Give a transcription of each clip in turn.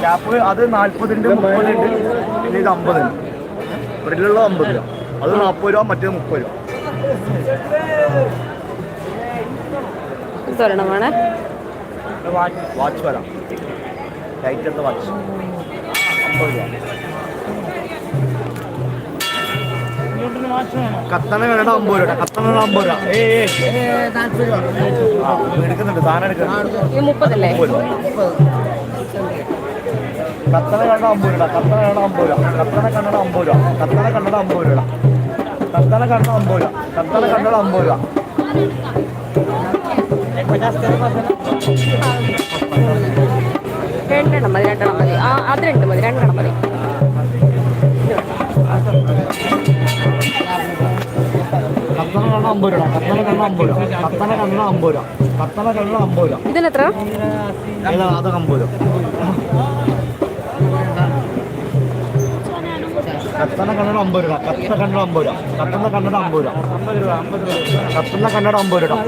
Cap അത് നാൽപ്പതിന്റെ മുപ്പതിന്റെ പിന്നെ ഇത് അമ്പതിന് ബ്രില്ലുള്ള അമ്പത് രൂപ. അത് നാൽപ്പത് രൂപ മറ്റേത് മുപ്പത് രൂപ. വേണേ വാച്ച് വരാം. Light watch. അമ്പത് രൂപ. കത്തണ വേണ്ട അമ്പത് രൂപ. കത്തണ വേണ്ട അമ്പത് രൂപ. ഏ എടുക്കുന്നുണ്ട് സാധനം എടുക്കുന്നുണ്ട്. മുപ്പതല്ലേ? കത്തണ കണ്ട അമ്പത് രൂപ കത്തണ കണ്ട അമ്പത് രൂപ. കത്തണ കണ്ണട അമ്പത് രൂപ. കത്തണ കണ്ണട അമ്പത് രൂപ. കത്തണ കണ്ണട അമ്പത് രൂപ. കത്തണ കണ്ണട അമ്പത് രൂപ. രണ്ടെണ്ണം മതി രണ്ടെണ്ണം മതി. ആ അത് രണ്ട് മതി രണ്ടെണ്ണം മതി. കത്തണ കണ്ണ അമ്പത് രൂപ കത്തണ കണ്ണ അമ്പത് രൂപ കത്തണ കണ്ണട അമ്പത് രൂപ കത്തണ കണ്ണട അമ്പത് രൂപ ഇതിനെത്ര അതൊക്കെ അമ്പത് രൂപ കത്തണ കണ്ണട അമ്പത് രൂപ കത്തണ കണ്ണട അമ്പത് രൂപ കത്തണ കണ്ണട അമ്പത് രൂപ കത്തണ കണ്ണട അമ്പത് രൂപ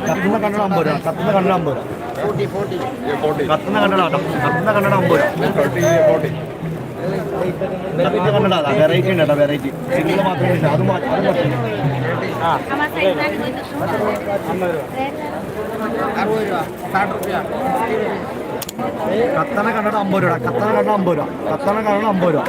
കത്തുന്ന കണ്ണട അമ്പത് രൂപ കത്തുന്ന കണ്ണട അമ്പത് രൂപ കത്തുന്ന കണ്ണട കേട്ടോ കത്തുന്ന കണ്ണട അമ്പത് രൂപ കണ്ണട അതാ വെറൈറ്റി ഉണ്ട് കേട്ടോ വെറൈറ്റി സിംഗിൾ മാത്രമേ ഉണ്ട് അത് അത് കത്തണ കണ്ണട അമ്പത് രൂപ കത്തണ കണ്ണട അമ്പത് രൂപ കത്തണ കണ്ണട അമ്പത് രൂപ.